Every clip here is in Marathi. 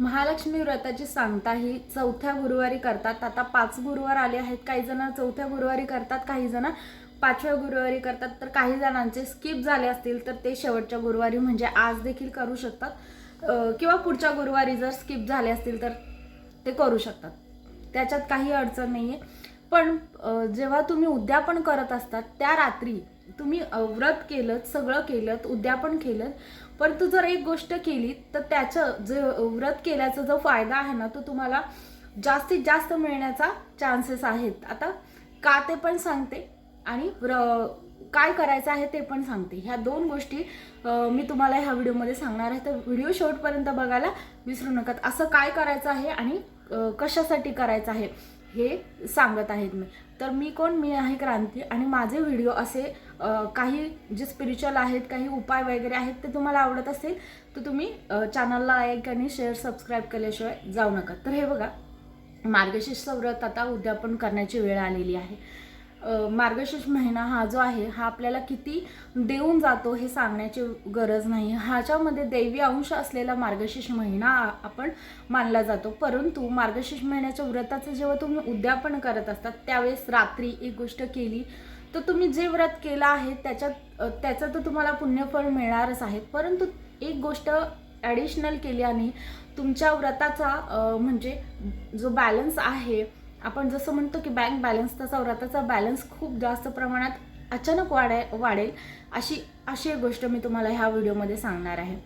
महालक्ष्मी व्रताची सांगता ही चौथ्या गुरुवारी करतात. आता पाच गुरुवार आले आहेत. काही जण चौथ्या गुरुवारी करतात काही जण पाचव्या गुरुवारी करतात. तर काही जणांचे स्किप झाले असतील तर ते शेवटच्या गुरुवारी म्हणजे आज देखील करू शकतात. किंवा पुढच्या गुरुवारी जर स्किप झाले असतील तर ते करू शकतात. त्याच्यात काही अडचण नाही आहे पण जेव्हा तुम्ही उद्यापन करत असतात त्या रात्री तुम्ही व्रत केलं सगळं केलं उद्यापन केलं परंतु जर एक गोष्ट केली तर त्याचं जे व्रत केल्याचा जो फायदा आहे ना तो तुम्हाला जास्तीत जास्त मिळण्याचा चान्सेस आहेत. आता का ते पण सांगते आणि व्र- काय करायचं आहे ते पण सांगते. ह्या दोन गोष्टी मी तुम्हाला ह्या व्हिडिओमध्ये सांगणार आहे. तर व्हिडिओ शेवटपर्यंत बघायला विसरू नका. असं काय करायचं आहे आणि कशासाठी करायचं आहे हे सांगत आहेत मी. तर मी कोण? मी आहे क्रांती. आणि माझे व्हिडिओ असे काही जे स्पिरिच्युअल आहेत काही उपाय वगैरे आहेत ते तुम्हाला आवडत असेल तर तुम्ही चॅनलला लाईक आणि शेअर सबस्क्राईब केल्याशिवाय जाऊ नका. तर हे बघा मार्गशीर्ष व्रत आता उद्यापन करण्याची वेळ आलेली आहे. मार्गशीर्ष महिना हा जो आहे हा आपल्याला किती देऊन जातो हे सांगण्याची गरज नाही. ह्याच्यामध्ये दैवी अंश असलेला मार्गशीर्ष महिना आपण मानला जातो. परंतु मार्गशीर्ष महिन्याच्या व्रताचं जेव्हा तुम्ही उद्यापन करत असतात त्यावेळेस रात्री एक गोष्ट केली तर तुम्ही जे व्रत केलं आहे त्याच्यात त्याचं तर तुम्हाला पुण्यफळ मिळणारच आहे. परंतु एक गोष्ट ॲडिशनल केल्याने तुमच्या व्रताचा म्हणजे जो बॅलन्स आहे आपण जसं म्हणतो की बँक बॅलन्स तसा व्रताचा बॅलन्स खूप जास्त प्रमाणात अचानक वाढे वाढेल अशी अशी एक गोष्ट मी तुम्हाला ह्या व्हिडिओमध्ये सांगणार आहे.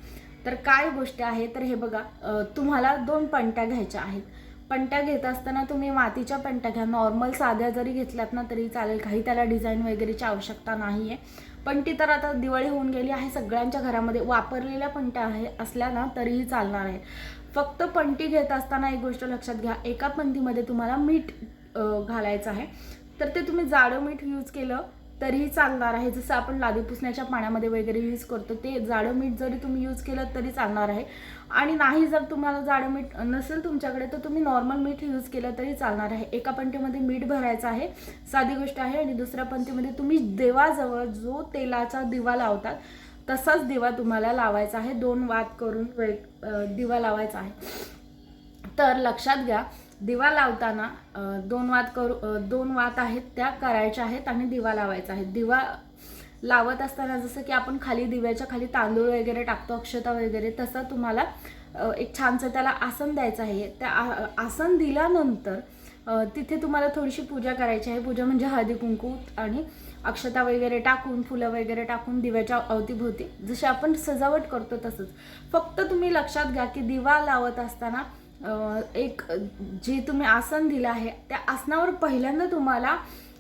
तर काय गोष्ट आहे? तर हे बघा तुम्हाला दोन पंट्या घ्यायच्या आहेत. पंट्या घेत असताना तुम्ही मातीच्या पंट्या घ्या. नॉर्मल साध्या जरी घेतल्यात ना तरी चालेल. काही त्याला डिझाईन वगैरेची आवश्यकता नाही आहे पंटी तर आता दिवाळी होऊन गेली आहे. सगळ्यांच्या घरामध्ये वापरलेल्या पंट्या आहे असल्या ना तरीही चालणार आहे. फक्त पंटी घेत असताना एक गोष्ट लक्षात घ्या. एका पंथीमध्ये तुम्हाला मीठ घालायचं आहे. तर ते तुम्ही जाडं मीठ यूज केलं तरीही चालणार आहे. जसं आपण लादी पुसण्याच्या पाण्यामध्ये वगैरे यूज करतो ते जाडं मीठ जरी तुम्ही यूज केलं तरी चालणार आहे. आणि नाही जर तुम्हाला जाडं मीठ नसेल तुमच्याकडे तर तुम्ही नॉर्मल मीठ यूज केलं तरी चालणार आहे. एका पंटीमध्ये मीठ भरायचं आहे साधी गोष्ट आहे. आणि दुसऱ्या पंथीमध्ये तुम्ही देवाजवळ जो तेलाचा दिवा लावतात तसाच दिवा तुम्हाला लावायचा आहे. दोन वाद करून वेग दिवा लावायचा आहे. तर लक्षात घ्या दिवा लावताना दोन वात करू दोन वात आहेत त्या करायच्या आहेत आणि दिवा लावायचा आहे. दिवा लावत असताना जसं की आपण खाली दिव्याच्या खाली तांदूळ वगैरे टाकतो अक्षता वगैरे तसं तुम्हाला एक छानसं त्याला आसन द्यायचं आहे. त्या आ- आसन दिल्यानंतर तिथे तुम्हाला थोडीशी पूजा करायची आहे. पूजा म्हणजे हळदी कुंकू आणि अक्षता वगैरे टाकून फुलं वगैरे टाकून दिव्याच्या अवतीभोवती जशी आपण सजावट करतो तसंच. फक्त तुम्ही लक्षात घ्या की दिवा लावत असताना एक जे तुम्ही आसन दिलं आहे त्या आसनावर पहिल्यांदा तुम्हाला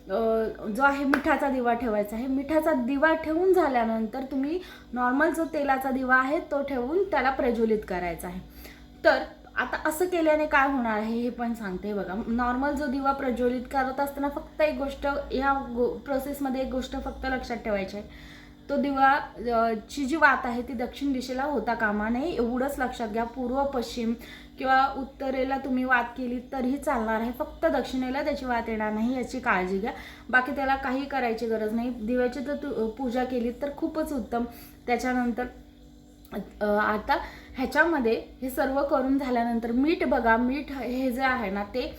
जो आहे मिठाचा दिवा ठेवायचा आहे मिठाचा दिवा ठेवून झाल्यानंतर तुम्ही नॉर्मल जो तेलाचा दिवा आहे तो ठेवून त्याला प्रज्वलित करायचा आहे. तर आता असं केल्याने काय होणार आहे हे पण सांगते बघा. नॉर्मल जो दिवा प्रज्वलित करत असताना फक्त एक गोष्ट या गो प्रोसेसमध्ये एक गोष्ट फक्त लक्षात ठेवायची आहे. तो दिवा ची जी वात आहे ती दक्षिण दिशेला होता कामा नये एवढंच लक्षात घ्या. पूर्व पश्चिम किंवा उत्तरेला तुम्ही वात केली तरीही चालणार आहे. फक्त दक्षिणेला त्याची वात येणार नाही याची काळजी घ्या. बाकी त्याला काही करायची गरज नाही. दिव्याची जर तू पूजा केली तर खूपच उत्तम. त्याच्यानंतर आता ह्याच्यामध्ये हे सर्व करून झाल्यानंतर मीठ बघा मीठ हे जे आहे ना ते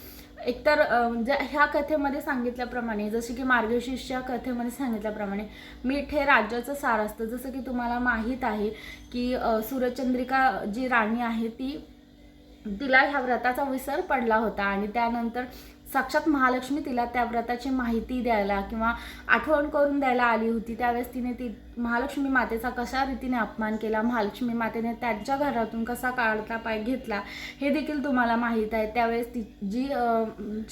एकतर म्हणजे ह्या कथेमध्ये सांगितल्याप्रमाणे जसे की मार्गशीर्षच्या कथेमध्ये सांगितल्याप्रमाणे मीठ हे राज्याचं सार असतं. जसं की तुम्हाला माहीत आहे की सूर्यचंद्रिका जी राणी आहे ती तिला ह्या व्रताचा विसर पडला होता आणि त्यानंतर साक्षात महालक्ष्मी तिला त्या व्रताची माहिती द्यायला किंवा आठवण करून द्यायला आली होती त्यावेळेस तिने ती महालक्ष्मी मातेचा कशा रीतीने अपमान केला महालक्ष्मी मातेने त्यांच्या घरातून कसा काढता पाय घेतला हे देखील तुम्हाला माहीत आहे. त्यावेळेस ती जी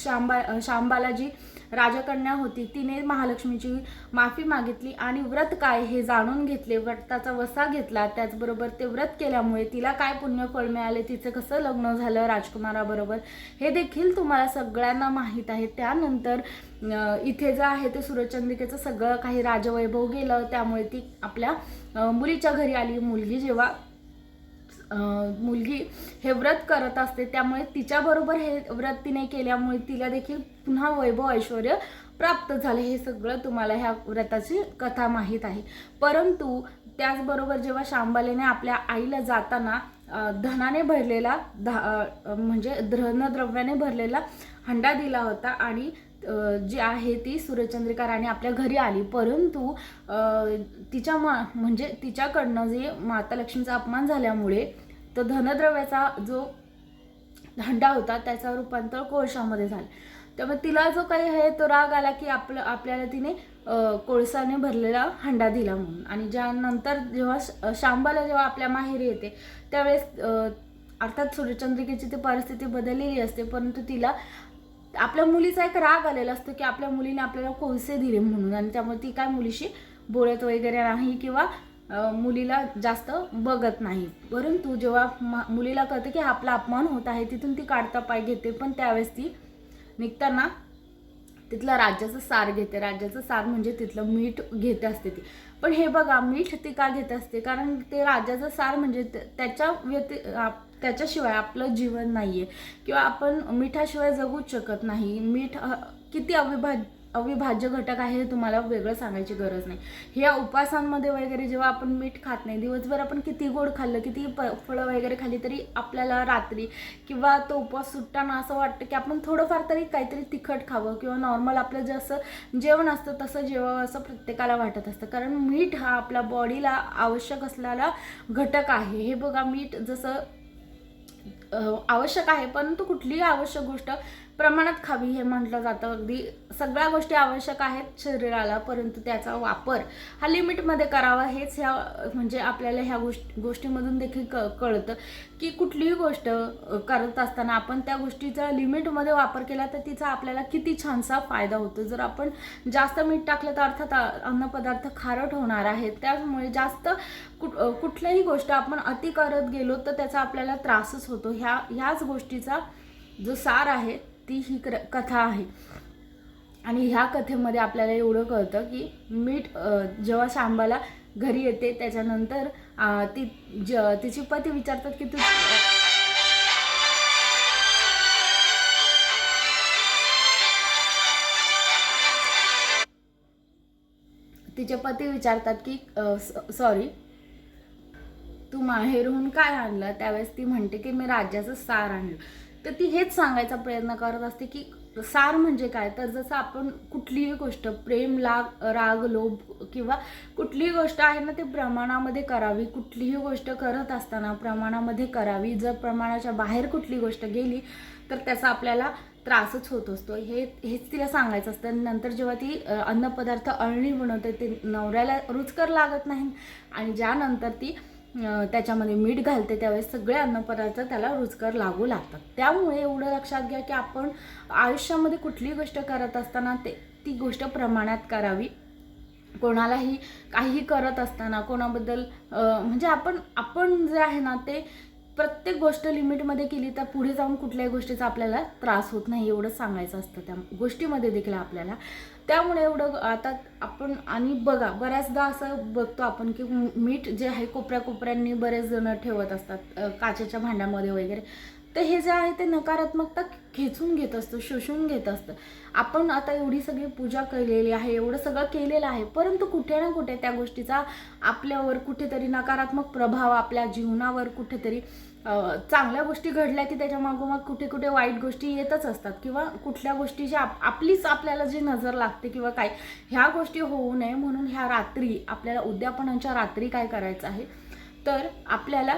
शांबा शांबाला जी राजकन्या होती. तिने महालक्ष्मीची माफी मागितली आणि व्रत काय हे जाणून घेतले. व्रताचा वसा घेतला. त्याचबरोबर ते व्रत केल्यामुळे तिला काय पुण्यफळ मिळाले तिचं कसं लग्न झालं राजकुमाराबरोबर हे देखील तुम्हाला सगळ्यांना माहीत आहे. त्यानंतर इथे जे आहे ते सूर्यचंद्रिकेचं सगळं काही राजवैभव गेलं. त्यामुळे ती आपल्या मुलीच्या घरी आली. मुलगी जेव्हा मुलगी हे व्रत करत असते त्यामुळे तिच्याबरोबर हे व्रत तिने केल्यामुळे तिला देखील पुन्हा वैभव ऐश्वर प्राप्त झाले. हे सगळं तुम्हाला ह्या व्रताची कथा माहीत आहे. परंतु त्याचबरोबर जेव्हा शांबालेने आपल्या आईला जाताना धनाने भरलेला धा म्हणजे धनद्रव्याने भरलेला हंडा दिला होता आणि जी आहे ती सूर्यचंद्रिका राणी आपल्या घरी आली. परंतु तिच्या मा म्हणजे तिच्याकडनं जे माता लक्ष्मीचा अपमान झाल्यामुळे तो धनद्रव्याचा जो हंडा होता त्याचा रूपांतर कोळशामध्ये झालं. त्यामुळे तिला जो काही आहे तो राग आला की आपलं आपल्याला तिने कोळसाने भरलेला हंडा दिला म्हणून. आणि ज्यानंतर जेव्हा श- शांबाला जेव्हा आपल्या माहेरी येते त्यावेळेस अर्थात सूर्यचंद्रिकेची ती परिस्थिती बदललेली असते. परंतु तिला आपल्या मुलीचा एक राग आलेला असतो की आपल्या मुलीने आपल्याला कोळसे दिले म्हणून. आणि त्यामुळे ती काय मुलीशी बोलत वगैरे नाही किंवा मुलीला जास्त बघत नाही. परंतु जेव्हा मुलीला कळतं की आपला अपमान होत आहे तिथून ती काढता पाय घेते. पण त्यावेळेस ती निघताना तिथलं राज्याचं सार घेते. राज्याचं सार म्हणजे तिथलं मीठ घेते असते ती. पण हे बघा मीठ ती का घेत असते? कारण ते राज्याचं सार म्हणजे त्याच्या व्यति त्याच्याशिवाय आपलं जीवन नाही आहे किंवा आपण मिठाशिवाय जगूच शकत नाही. मीठ किती अविभाज्य अविभाज्य घटक आहे हे तुम्हाला वेगळं सांगायची गरज नाही. ह्या उपासांमध्ये वगैरे जेव्हा आपण मीठ खात नाही दिवसभर आपण किती गोड खाल्लं किती प फळं वगैरे खाल्ली तरी आपल्याला रात्री किंवा तो उपवास सुटताना असं वाटतं की आपण थोडंफार तरी काहीतरी तिखट खावं किंवा नॉर्मल आपलं जसं जेवण असतं तसं जेवावं असं प्रत्येकाला वाटत असतं. कारण मीठ हा आपल्या बॉडीला आवश्यक असलेला घटक आहे. हे बघा मीठ जसं आवश्यक आहे परंतु कुठलीही आवश्यक गोष्ट प्रमाणात खावी हे म्हटलं जातं. अगदी सगळ्या गोष्टी आवश्यक आहेत शरीराला परंतु त्याचा वापर हा लिमिटमध्ये करावा हेच ह्या म्हणजे आपल्याला ह्या गोष्ट गोष्टीमधून देखील क कळतं की कुठलीही गोष्ट करत असताना आपण त्या गोष्टीचा लिमिटमध्ये वापर केला तर तिचा आपल्याला किती छानसा फायदा होतो. जर आपण जास्त मीठ टाकलं तर अर्थात अन्नपदार्थ खारट होणार आहेत. त्यामुळे जास्त कुठ कुठल्याही गोष्ट आपण अति करत गेलो तर त्याचा आपल्याला त्रासच होतो. ह्या ह्याच गोष्टीचा जो सार आहे ती ही क्र कथा आहे. आणि ह्या कथेमध्ये आपल्याला एवढं कळतं की मीठ जेव्हा शांबाला घरी येते त्याच्यानंतर ती ज तिची पती विचारतात की तू तिचे पती विचारतात की सॉरी तू माहेरहून काय आणलं? त्यावेळेस ती म्हणते की मी राज्याचं सार आणलं. तर ती हेच सांगायचा प्रयत्न करत असते की सार म्हणजे काय? तर जसं आपण कुठलीही गोष्ट प्रेम लाग राग लोभ किंवा कुठलीही गोष्ट आहे ना ते प्रमाणामध्ये करावी. कुठलीही गोष्ट करत असताना प्रमाणामध्ये करावी. जर प्रमाणाच्या बाहेर कुठली गोष्ट गेली तर त्याचा आपल्याला त्रासच होत असतो. हे हेच तिला सांगायचं असतं. नंतर जेव्हा ती अन्नपदार्थ अळणी बनवते ते नवऱ्याला रुचकर लागत नाही आणि ज्यानंतर ती त्याच्यामध्ये मीठ घालते त्यावेळेस सगळे अन्नपदार्थ त्याला रुचकर लागू लागतात. त्यामुळे एवढं लक्षात घ्या की आपण आयुष्यामध्ये कुठलीही गोष्ट करत असताना ते ती गोष्ट प्रमाणात करावी. कोणालाही काही करत असताना कोणाबद्दल म्हणजे आपण आपण जे आहे ना ते प्रत्येक गोष्ट लिमिटमध्ये केली तर पुढे जाऊन कुठल्याही गोष्टीचा आपल्याला त्रास होत नाही एवढं सांगायचं असतं त्या गोष्टीमध्ये देखील आपल्याला. त्यामुळे एवढं आता आपण आणि बघा बऱ्याचदा असं बघतो आपण की मीठ जे आहे कोपऱ्या कोपऱ्यांनी बरेच जण ठेवत असतात काचेच्या भांड्यामध्ये वगैरे. तर हे जे आहे ते नकारात्मकता खेचून घेत असतं शोषून घेत असतं. आपण आता एवढी सगळी पूजा केलेली आहे एवढं सगळं केलेलं आहे परंतु कुठे ना कुठे त्या गोष्टीचा आपल्यावर कुठेतरी नकारात्मक प्रभाव आपल्या जीवनावर कुठेतरी चांगल्या गोष्टी घडल्या की त्याच्या मागोमाग कुठे कुठे वाईट गोष्टी येतच असतात किंवा कुठल्या गोष्टीची आप आपलीच आपल्याला जी नजर लागते किंवा काय ह्या गोष्टी होऊ नये म्हणून ह्या रात्री आपल्याला उद्यापनाच्या रात्री काय करायचं आहे? तर आपल्याला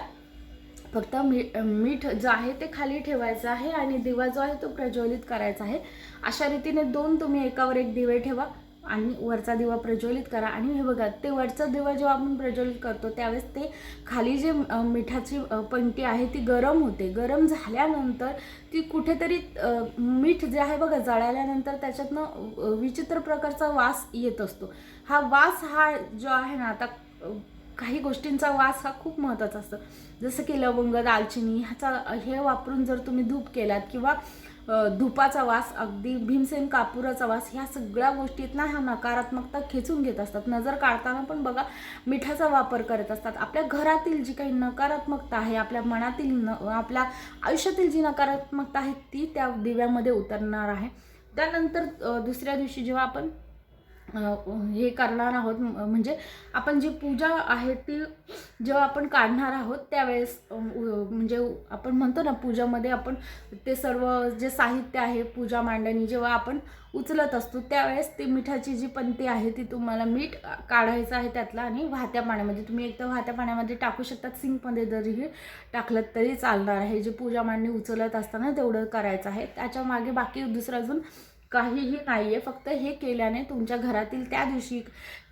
फक्त मी मीठ जो आहे ते खाली ठेवायचं आहे आणि दिवा जो आहे तो प्रज्वलित करायचा आहे. अशा रीतीने दोन तुम्ही एकावर एक दिवे ठेवा. आणि वरचा दिवा प्रज्वलित करा. आणि हे बघा ते वरचा दिवा जेव्हा आपण प्रज्वलित करतो त्यावेळेस ते खाली जे मिठाची पंटी आहे ती गरम होते. गरम झाल्यानंतर ती कुठेतरी मीठ जे आहे बघा जळाल्यानंतर त्याच्यातनं विचित्र प्रकारचा वास येत असतो. हा वास हा जो आहे ना आता काही गोष्टींचा वास हा खूप महत्त्वाचा असतो. जसं की लवंग दालचिनी ह्याचा हे वापरून जर तुम्ही धूप केलात किंवा धुपाचा वास अगदी भीमसेन कापुराचा वास ह्या सगळ्या गोष्टीत ना ह्या नकारात्मकता खेचून घेत असतात. नजर काढताना पण बघा मिठाचा वापर करत असतात. आपल्या घरातील जी काही नकारात्मकता आहे आपल्या मनातील न आपल्या आयुष्यातील जी नकारात्मकता आहे ती त्या दिव्यामध्ये उतरणार आहे. त्यानंतर दुसऱ्या दिवशी जेव्हा आपण हे करणार आहोत. म्हणजे आपण जी पूजा आहे ती जेव्हा आपण काढणार आहोत त्यावेळेस म्हणजे आपण म्हणतो ना पूजामध्ये आपण ते सर्व जे साहित्य आहे पूजा मांडणी जेव्हा आपण उचलत असतो त्यावेळेस ती मिठाची जी पंती आहे ती तुम्हाला मीठ काढायचं आहे त्यातला आणि वाहत्या पाण्यामध्ये तुम्ही एक तर वाहत्या पाण्यामध्ये टाकू शकतात सिंकमध्ये जरीही टाकलं तरी चालणार आहे. जे पूजा मांडणी उचलत असताना तेवढं करायचं आहे. त्याच्यामागे बाकी दुसरं अजून काहीही नाही आहे फक्त हे केल्याने तुमच्या घरातील त्या दिवशी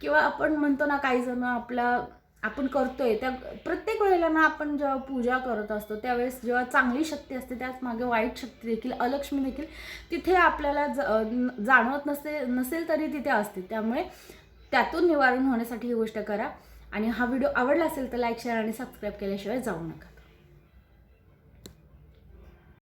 किंवा आपण म्हणतो ना काही जण आपला आपण करतोय त्या प्रत्येक वेळेला ना आपण जेव्हा पूजा करत असतो त्यावेळेस जेव्हा चांगली शक्ती असते त्याच मागे वाईट शक्ती देखील अलक्ष्मी देखील तिथे आपल्याला ज जाणवत नसे नसेल तरी तिथे असते. त्यामुळे त्यातून निवारण होण्यासाठी ही गोष्ट करा. आणि हा व्हिडिओ आवडला असेल तर लाईक शेअर आणि सबस्क्राईब केल्याशिवाय जाऊ नका.